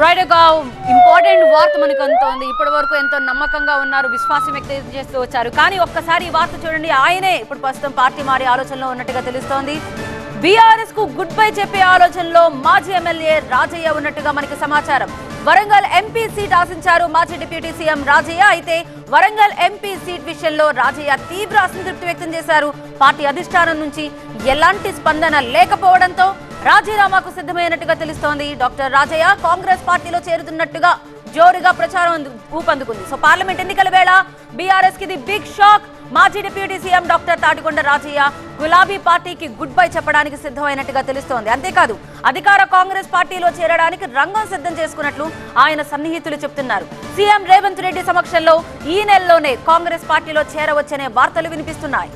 Right ఒక important వార్త మనకు అందుతోంది ఇప్పటి వరకు ఎంతో నమ్మకంగా ఉన్నారు విశ్వాసం వ్యక్తం చేస్తూ వచ్చారు. కానీ ఒక్కసారి ఈ వార్త చూడండి. ఆయనే ఇప్పుడు ప్రస్తుతం పార్టీ మారే ఆలోచనలో ఉన్నట్టుగా తెలుస్తోంది. బీఆర్ఎస్కు గుడ్ బై చెప్పే ఆలోచనలో మాజీ ఎమ్మెల్యే రాజయ్య ఉన్నట్టుగా మనకి సమాచారం. వరంగల్ ఎంపీ సీట్ ఆశించారు మాజీ డిప్యూటీ సీఎం రాజయ్య. అయితే వరంగల్ ఎంపీ సీట్ విషయంలో రాజయ్య తీవ్ర అసంతృప్తి వ్యక్తం చేశారు. పార్టీ అధిష్టానం నుంచి ఎలాంటి స్పందన లేకపోవడంతో రాజీనామాకు సిద్ధమైనట్టుగా తెలుస్తోంది డాక్టర్ రాజయ్య. కాంగ్రెస్ పార్టీలో చేరుతున్నట్టుగా జోరుగా ప్రచారం ఊపందుకుంది. సో పార్లమెంట్ ఎన్నికల వేళ బీఆర్ఎస్కి ఇది బిగ్ షాక్. మాజీ deputy CM doctor Thatikonda Rajaiah గులాబీ పార్టీకి గుడ్ బై చెప్పడానికి సిద్ధమైనట్టుగా తెలుస్తోంది. అంతేకాదు అధికార కాంగ్రెస్ పార్టీలో చేరడానికి రంగం సిద్ధం చేసుకున్నట్లు ఆయన సన్నిహితులు చెప్తున్నారు. సీఎం రేవంత్ రెడ్డి సమక్షంలో ఈ నెలలోనే కాంగ్రెస్ పార్టీలో చేరవచ్చనే వార్తలు వినిపిస్తున్నాయి.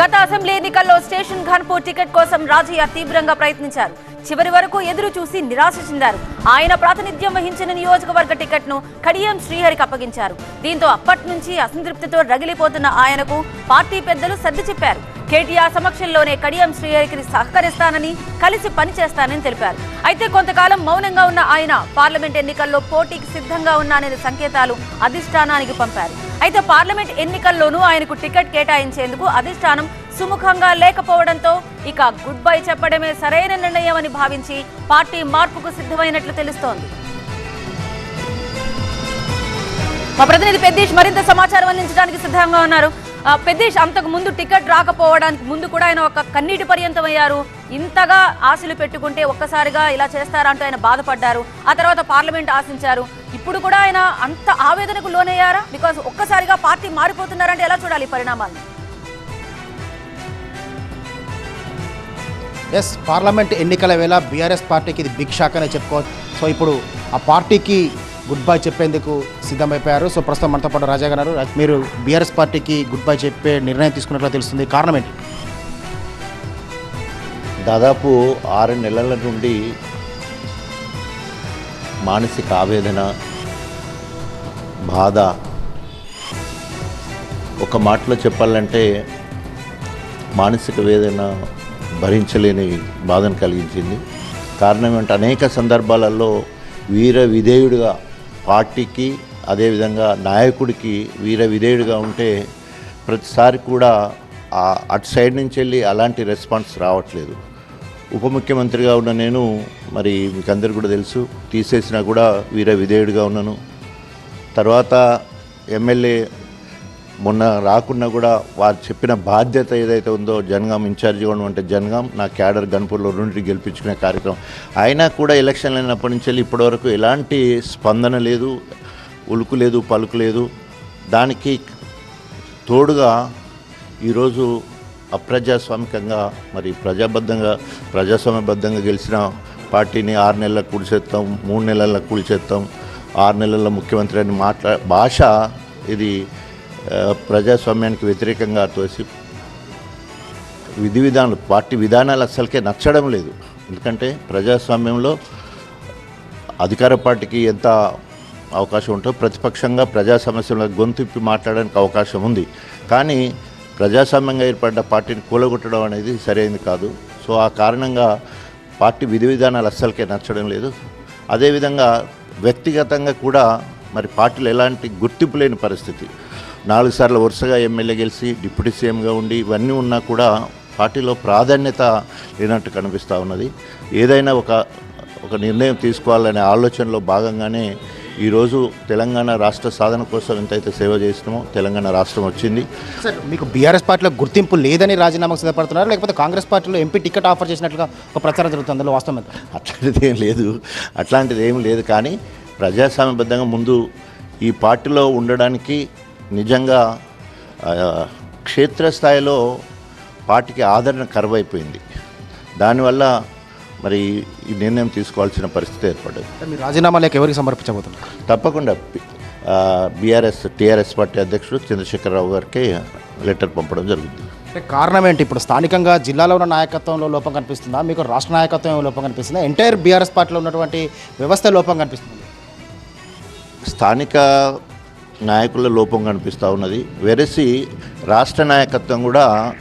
గత అసెంబ్లీ ఎన్నికల్లో స్టేషన్ ఘన్పూర్ టికెట్ కోసం రాజయ్య తీవ్రంగా ప్రయత్నించారు. చివరి వరకు ఎదురు చూసి నిరాశ చెందారు. ఆయన ప్రాతినిధ్యం వహించిన నియోజకవర్గ టికెట్ను కడియం శ్రీహరికి అప్పగించారు. దీంతో అప్పటి నుంచి అసంతృప్తితో రగిలిపోతున్న ఆయనకు పార్టీ పెద్దలు సర్ది చెప్పారు. కేటీఆర్ సమక్షంలోనే కడియం శ్రీహరికి సహకరిస్తానని కలిసి పనిచేస్తానని తెలిపారు. అయితే కొంతకాలం మౌనంగా ఉన్న ఆయన పార్లమెంట్ ఎన్నికల్లో పోటీకి సిద్ధంగా ఉన్నాననే సంకేతాలు అధిష్టానానికి పంపారు. అయితే పార్లమెంట్ ఎన్నికల్లోనూ ఆయనకు టికెట్ కేటాయించేందుకు అధిష్టానం సుముఖంగా లేకపోవడంతో ఇక గుడ్ బై చెప్పడమే సరైన నిర్ణయం అని భావించి పార్టీ మార్పుకు సిద్ధమైనట్లు తెలుస్తోంది. మా ప్రతినిధి పెద్దీష్ మరింత సమాచారం అందించడానికి సిద్ధంగా ఉన్నారు. పెద్దేష్ అంతకు ముందు టికెట్ రాకపోవడానికి ముందు కూడా ఆయన ఒక కన్నీటి పర్యంతం అయ్యారు ఇంతగా ఆశలు పెట్టుకుంటే ఒక్కసారిగా ఇలా చేస్తారంటూ ఆయన బాధపడ్డారు. ఆ తర్వాత పార్లమెంట్ ఆశించారు. ఇప్పుడు కూడా ఆయన అంత ఆవేదనకు లోనయ్యారా? బికాస్ ఒక్కసారిగా పార్టీ మారిపోతున్నారంటే ఎలా చూడాలి పరిణామాలు ఎస్ పార్లమెంట్ ఎన్నికల వేళ బీఆర్ఎస్ పార్టీకి ఇది బిగ్ షాక్ అనే చెప్పుకోవచ్చు. సో ఇప్పుడు ఆ పార్టీకి గుడ్ బై చెప్పేందుకు సిద్ధమైపోయారు. సో ప్రస్తుతం మనతో పాటు రాజా గారు మీరు బీఆర్ఎస్ పార్టీకి గుడ్ బై చెప్పే నిర్ణయం తీసుకున్నట్లు తెలుస్తుంది. కారణం ఏంటి? దాదాపు ఆరు నెలల నుండి మానసిక ఆవేదన బాధ ఒక మాటలో చెప్పాలంటే మానసిక వేదన భరించలేని బాధను కలిగించింది. కారణం ఏంటంటే అనేక సందర్భాలలో వీర విధేయుడిగా పార్టీకి అదేవిధంగా నాయకుడికి వీర విధేయుడిగా ఉంటే ప్రతిసారి కూడా ఆ అటు సైడ్ నుంచి వెళ్ళి అలాంటి రెస్పాన్స్ రావట్లేదు. ఉప ముఖ్యమంత్రిగా ఉన్న నేను మరి మీకు అందరు కూడా తెలుసు తీసేసినా కూడా వీర విధేయుడిగా ఉన్నాను. తర్వాత ఎమ్మెల్యే మొన్న రాకున్నా కూడా వారు చెప్పిన బాధ్యత ఏదైతే ఉందో జనగాం ఇన్ఛార్జిగా ఉన్నటువంటి జనగాం నా క్యాడర్ గన్పూర్లో రెండింటి గెలిపించుకునే కార్యక్రమం. అయినా కూడా ఎలక్షన్లు అయినప్పటి నుంచి వెళ్ళి ఇప్పటివరకు ఎలాంటి స్పందన లేదు ఉలుకు లేదు పలుకు లేదు. దానికి తోడుగా ఈరోజు అప్రజాస్వామికంగా మరి ప్రజాబద్ధంగా ప్రజాస్వామ్యబద్ధంగా గెలిచిన పార్టీని ఆరు నెలల కూల్చేస్తాం మూడు నెలల్లో కూల్చేస్తాం ఆరు నెలల్లో ముఖ్యమంత్రి అని మాట్లా భాష ఇది ప్రజాస్వామ్యానికి వ్యతిరేకంగా తోసి విధి విధానాలు పార్టీ విధానాలు అస్సలకే నచ్చడం లేదు. ఎందుకంటే ప్రజాస్వామ్యంలో అధికార పార్టీకి ఎంత అవకాశం ఉంటుందో ప్రతిపక్షంగా ప్రజా సమస్యల గొంతుప్పి మాట్లాడడానికి అవకాశం ఉంది. కానీ ప్రజాస్వామ్యంగా ఏర్పడ్డ పార్టీని కూలగొట్టడం అనేది సరైనది కాదు. సో ఆ కారణంగా పార్టీ విధి విధానాలు అస్సలకే నచ్చడం లేదు. అదేవిధంగా వ్యక్తిగతంగా కూడా మరి పార్టీలు ఎలాంటి గుర్తింపు లేని పరిస్థితి. నాలుగు సార్లు వరుసగా ఎమ్మెల్యే గెలిచి డిప్యూటీ సీఎంగా ఉండి ఇవన్నీ ఉన్నా కూడా పార్టీలో ప్రాధాన్యత లేనట్టు కనిపిస్తూ ఉన్నది. ఏదైనా ఒక ఒక నిర్ణయం తీసుకోవాలనే ఆలోచనలో భాగంగానే ఈరోజు తెలంగాణ రాష్ట్ర సాధన కోసం ఎంతైతే సేవ చేసినామో తెలంగాణ రాష్ట్రం వచ్చింది. సార్ మీకు బీఆర్ఎస్ పార్టీలో గుర్తింపు లేదని రాజీనామాకు సిద్ధపడుతున్నారు లేకపోతే కాంగ్రెస్ పార్టీలో ఎంపీ టికెట్ ఆఫర్ చేసినట్లుగా ఒక ప్రచారం జరుగుతుంది అందులో వాస్తవం? అట్లాంటిది ఏం లేదు. అట్లాంటిది ఏం లేదు కానీ ప్రజాస్వామ్యబద్ధంగా ముందు ఈ పార్టీలో ఉండడానికి నిజంగా క్షేత్రస్థాయిలో పార్టీకి ఆదరణ కరువైపోయింది. దానివల్ల మరి ఈ నిర్ణయం తీసుకోవాల్సిన పరిస్థితి ఏర్పడ్డది. అంటే మీరు రాజీనామా లేక ఎవరికి సమర్పించబోతున్నారు? తప్పకుండా బీఆర్ఎస్ టీఆర్ఎస్ పార్టీ అధ్యక్షుడు చంద్రశేఖరరావు గారికి లెటర్ పంపడం జరుగుతుంది. అంటే కారణం ఏంటి? ఇప్పుడు స్థానికంగా జిల్లాలో ఉన్న నాయకత్వంలో లోపం కనిపిస్తుందా? మీకు రాష్ట్ర నాయకత్వం లోపం కనిపిస్తుందా? ఎంటైర్ బీఆర్ఎస్ పార్టీలో ఉన్నటువంటి వ్యవస్థ లోపం కనిపిస్తుంది? స్థానిక నాయకుల లోపం కనిపిస్తూ ఉన్నది. వెరసి రాష్ట్ర నాయకత్వం కూడా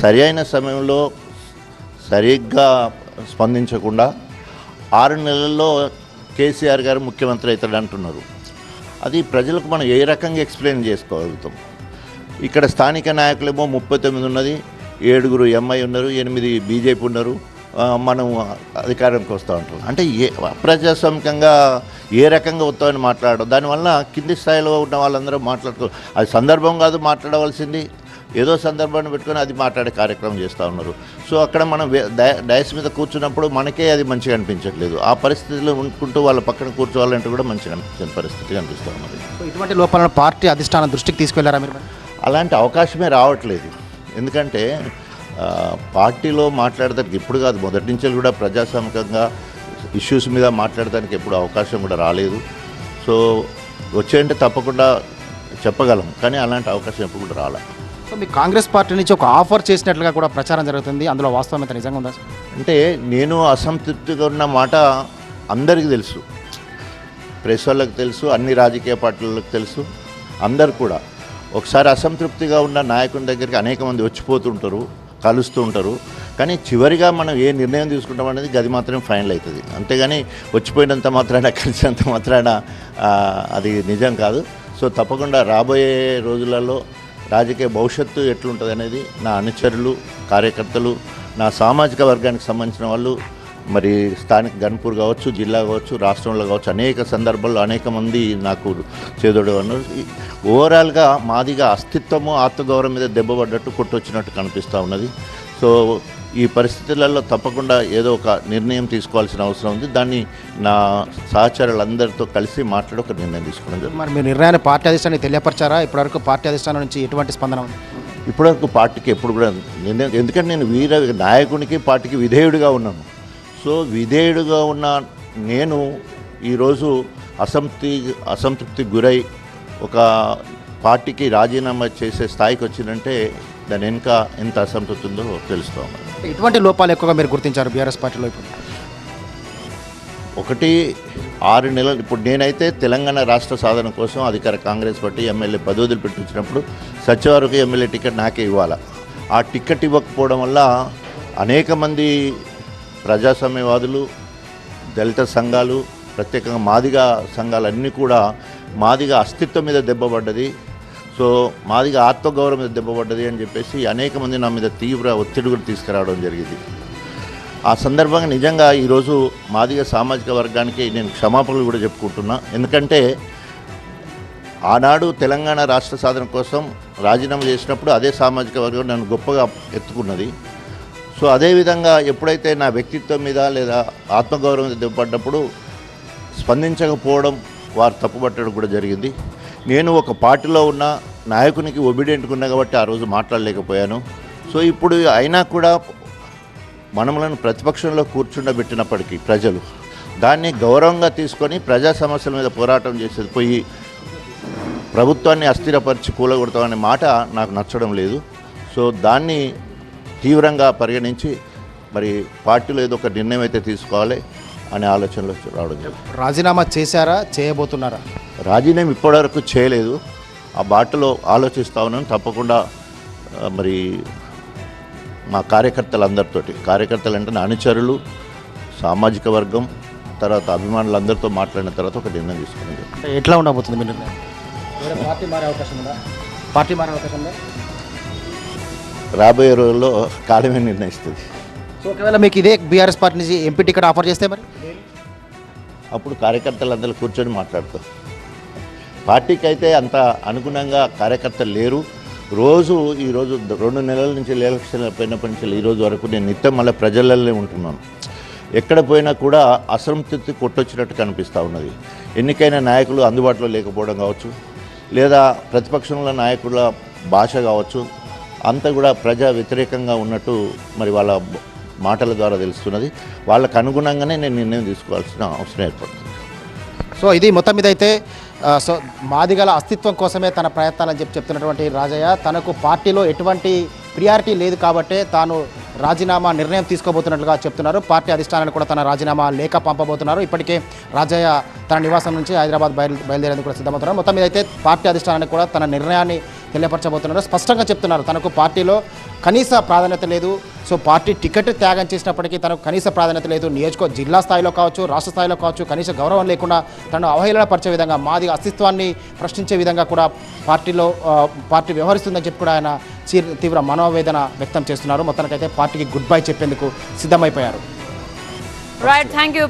సరి అయిన సమయంలో సరిగ్గా స్పందించకుండా ఆరు నెలల్లో కేసీఆర్ గారు ముఖ్యమంత్రి అవుతాడు అంటున్నారు. అది ప్రజలకు మనం ఏ రకంగా ఎక్స్ప్లెయిన్ చేసుకోగలుగుతాం? ఇక్కడ స్థానిక నాయకులేమో ముప్పై తొమ్మిది ఉన్నది ఏడుగురు ఎంఐ ఉన్నారు ఎనిమిది బీజేపీ ఉన్నారు మనం అధికారంకి వస్తూ ఉంటాం. అంటే ఏ అప్రజాస్వామికంగా ఏ రకంగా వస్తామని మాట్లాడడం దానివల్ల కింది స్థాయిలో ఉన్న వాళ్ళందరూ మాట్లాడుకో అది సందర్భం కాదు మాట్లాడవలసింది. ఏదో సందర్భాన్ని పెట్టుకొని అది మాట్లాడే కార్యక్రమం చేస్తూ ఉన్నారు. సో అక్కడ మనం డయస్ మీద కూర్చున్నప్పుడు మనకే అది మంచిగా అనిపించట్లేదు. ఆ పరిస్థితిలో ఉంటుకుంటూ వాళ్ళ పక్కన కూర్చోవాలంటే కూడా మంచిగా అనిపించిన పరిస్థితి కనిపిస్తూ ఉన్నది. ఇటువంటి లోపాలను పార్టీ అధిష్టానం దృష్టికి తీసుకెళ్ళారా మీరు? అలాంటి అవకాశమే రావట్లేదు. ఎందుకంటే పార్టీలో మాట్లాడడానికి ఇప్పుడు కాదు మొదటి నుంచి కూడా ప్రజాస్వామికంగా ఇష్యూస్ మీద మాట్లాడడానికి ఎప్పుడు అవకాశం కూడా రాలేదు. సో వచ్చేయంటే తప్పకుండా చెప్పగలం కానీ అలాంటి అవకాశం ఎప్పుడు కూడా రాలే. సో మీ కాంగ్రెస్ పార్టీ నుంచి ఒక ఆఫర్ చేసినట్లుగా కూడా ప్రచారం జరుగుతుంది. అందులో వాస్తవం ఎంత నిజంగా ఉందా? అంటే నేను అసంతృప్తిగా ఉన్న మాట అందరికీ తెలుసు. ప్రెస్ వాళ్ళకి తెలుసు అన్ని రాజకీయ పార్టీలకు తెలుసు అందరు కూడా. ఒకసారి అసంతృప్తిగా ఉన్న నాయకుని దగ్గరికి అనేక మంది వచ్చిపోతుంటారు. కలుస్తూ ఉంటారు. కానీ చివరిగా మనం ఏ నిర్ణయం తీసుకుంటాం అనేది గది మాత్రం ఫైనల్ అవుతుంది. అంతేగాని వచ్చిపోయినంత మాత్రాన కలిసినంత మాత్రాన అది నిజం కాదు. సో తప్పకుండా రాబోయే రోజులలో రాజకీయ భవిష్యత్తు ఎట్లుంటుంది అనేది నా అనుచరులు కార్యకర్తలు నా సామాజిక వర్గానికి సంబంధించిన వాళ్ళు మరి స్థానిక గన్పూర్ కావచ్చు జిల్లా కావచ్చు రాష్ట్రంలో కావచ్చు అనేక సందర్భాల్లో అనేక మంది నాకు చేదోడు అన్నారు. ఓవరాల్గా మాదిగా అస్తిత్వము ఆత్మగౌరవం మీద దెబ్బపడ్డట్టు కొట్టొచ్చినట్టు కనిపిస్తూ ఉన్నది. సో ఈ పరిస్థితులలో తప్పకుండా ఏదో ఒక నిర్ణయం తీసుకోవాల్సిన అవసరం ఉంది. దాన్ని నా సహచరులందరితో కలిసి మాట్లాడి ఒక నిర్ణయం తీసుకోవడం మరి మీ నిర్ణయాన్ని పార్టీ అధిష్టానానికి తెలియపరిచారా? ఇప్పటివరకు పార్టీ అధిష్టానం నుంచి ఎటువంటి స్పందన ఉంది? ఇప్పటివరకు పార్టీకి ఎప్పుడు కూడా నిర్ణయం ఎందుకంటే నేను వీర నాయకునికి పార్టీకి విధేయుడిగా ఉన్నాను. సో విధేయుడిగా ఉన్న నేను ఈరోజు అసంతృప్తి అసంతృప్తికి గురై ఒక పార్టీకి రాజీనామా చేసే స్థాయికి వచ్చిందంటే దాని వెనుక ఎంత అసంతృప్తి ఉందో తెలుస్తూ ఇటువంటి లోపాలు ఎక్కువగా మీరు గుర్తించారు బీఆర్ఎస్ పార్టీలో ఇప్పుడు? ఒకటి ఆరు నెలలు ఇప్పుడు నేనైతే తెలంగాణ రాష్ట్ర సాధన కోసం అధికార కాంగ్రెస్ పార్టీ ఎమ్మెల్యే పదవులు పెట్టించినప్పుడు సచివారికి ఎమ్మెల్యే టికెట్ నాకే ఇవ్వాలి? ఆ టికెట్ ఇవ్వకపోవడం వల్ల అనేక మంది ప్రజాస్వామ్యవాదులు దళిత సంఘాలు ప్రత్యేకంగా మాదిగా సంఘాలన్నీ కూడా మాదిగా అస్తిత్వం మీద దెబ్బపడ్డది. సో మాదిగా ఆత్మగౌరవం మీద దెబ్బపడ్డది అని చెప్పేసి అనేక మంది నా మీద తీవ్ర ఒత్తిడి కూడా తీసుకురావడం జరిగింది. ఆ సందర్భంగా నిజంగా ఈరోజు మాదిగ సామాజిక వర్గానికి నేను క్షమాపణలు కూడా చెప్పుకుంటున్నా. ఎందుకంటే ఆనాడు తెలంగాణ రాష్ట్ర సాధన కోసం రాజీనామా చేసినప్పుడు అదే సామాజిక వర్గం నన్ను గొప్పగా ఎత్తుకున్నది. సో అదేవిధంగా ఎప్పుడైతే నా వ్యక్తిత్వం మీద లేదా ఆత్మగౌరవం మీద దెబ్బపడ్డప్పుడు స్పందించకపోవడం వారు తప్పుపట్టడం కూడా జరిగింది. నేను ఒక పార్టీలో ఉన్న నాయకునికి ఒబిడెంట్గా ఉన్నా కాబట్టి ఆ రోజు మాట్లాడలేకపోయాను. సో ఇప్పుడు అయినా కూడా మనములను ప్రతిపక్షంలో కూర్చుండబెట్టినప్పటికీ ప్రజలు దాన్ని గౌరవంగా తీసుకొని ప్రజా సమస్యల మీద పోరాటం చేసేది పోయి ప్రభుత్వాన్ని అస్థిరపరిచి కూలగొడతామనే మాట నాకు నచ్చడం లేదు. సో దాన్ని తీవ్రంగా పరిగణించి మరి పార్టీలో ఏదో ఒక నిర్ణయం అయితే తీసుకోవాలి అనే ఆలోచనలో రావడం జరిగింది రాజీనామా చేశారా చేయబోతున్నారా? రాజీనామా ఇప్పటివరకు చేయలేదు. ఆ బాటలో ఆలోచిస్తా ఉన్నాను. తప్పకుండా మరి మా కార్యకర్తలందరితోటి కార్యకర్తలు అంటే నా అనుచరులు సామాజిక వర్గం తర్వాత అభిమానులందరితో మాట్లాడిన తర్వాత ఒక నిర్ణయం తీసుకున్నాను. అంటే ఎట్లా ఉండబోతుంది మీ నిర్ణయం? పార్టీ మారే అవకాశం ఉందా? పార్టీ మారే అవకాశం ఉందా? రాబోయే రోజుల్లో కాలమే నిర్ణయిస్తుంది. సో ఒకవేళ మీకు ఇదే బీఆర్ఎస్ పార్టీ నుంచి ఎంపీ టికెట్ ఆఫర్ చేస్తే మరి? అప్పుడు కార్యకర్తలందరూ కూర్చొని మాట్లాడతాం పార్టీకి అయితే అంత అనుగుణంగా కార్యకర్తలు లేరు. రోజు ఈరోజు రెండు నెలల నుంచి ఎలక్షన్ పోయినప్పటి నుంచి ఈ రోజు వరకు నేను నిత్యం మళ్ళీ ప్రజలలోనే ఉంటున్నాను. ఎక్కడ పోయినా కూడా అసంతృప్తి కొట్టొచ్చినట్టు కనిపిస్తూ ఉన్నది. ఎన్నికైన నాయకులు అందుబాటులో లేకపోవడం కావచ్చు లేదా ప్రతిపక్షంలో నాయకుల భాష కావచ్చు అంతా కూడా ప్రజా వ్యతిరేకంగా ఉన్నట్టు మరి వాళ్ళ మాటల ద్వారా తెలుస్తున్నది. వాళ్ళకు అనుగుణంగానే నేను నిర్ణయం తీసుకోవాల్సిన అవసరం ఏర్పడుతుంది. సో ఇది మొత్తం మీద అయితే సో మాదిగల అస్తిత్వం కోసమే తన ప్రయత్నాలని చెప్పి చెప్తున్నటువంటి రాజయ్య తనకు పార్టీలో ఎటువంటి ప్రియారిటీ లేదు కాబట్టే తాను రాజీనామా నిర్ణయం తీసుకోబోతున్నట్లుగా చెప్తున్నారు. పార్టీ అధిష్టానానికి కూడా తన రాజీనామా లేఖ పంపబోతున్నారు. ఇప్పటికే రాజయ్య తన నివాసం నుంచి హైదరాబాద్ బయలు బయలుదేరేందుకు కూడా సిద్ధమవుతున్నారు. మొత్తం మీద అయితే పార్టీ అధిష్టానానికి కూడా తన నిర్ణయాన్ని తెలియపరచబోతున్నారు. స్పష్టంగా చెప్తున్నారు తనకు పార్టీలో కనీస ప్రాధాన్యత లేదు. సో పార్టీ టికెట్ త్యాగం చేసినప్పటికీ తనకు కనీస ప్రాధాన్యత లేదు. నియోజక జిల్లా స్థాయిలో కావచ్చు రాష్ట్ర స్థాయిలో కావచ్చు కనీస గౌరవం లేకుండా తను అవహేళనపరిచే విధంగా మాది అస్తిత్వాన్ని ప్రశ్నించే విధంగా కూడా పార్టీలో పార్టీ వ్యవహరిస్తుందని చెప్పి కూడా ఆయన తీవ్ర మనోవేదన వ్యక్తం చేస్తున్నారు. మొత్తానికైతే పార్టీకి గుడ్ బై చెప్పేందుకు సిద్ధమైపోయారు. Right thank you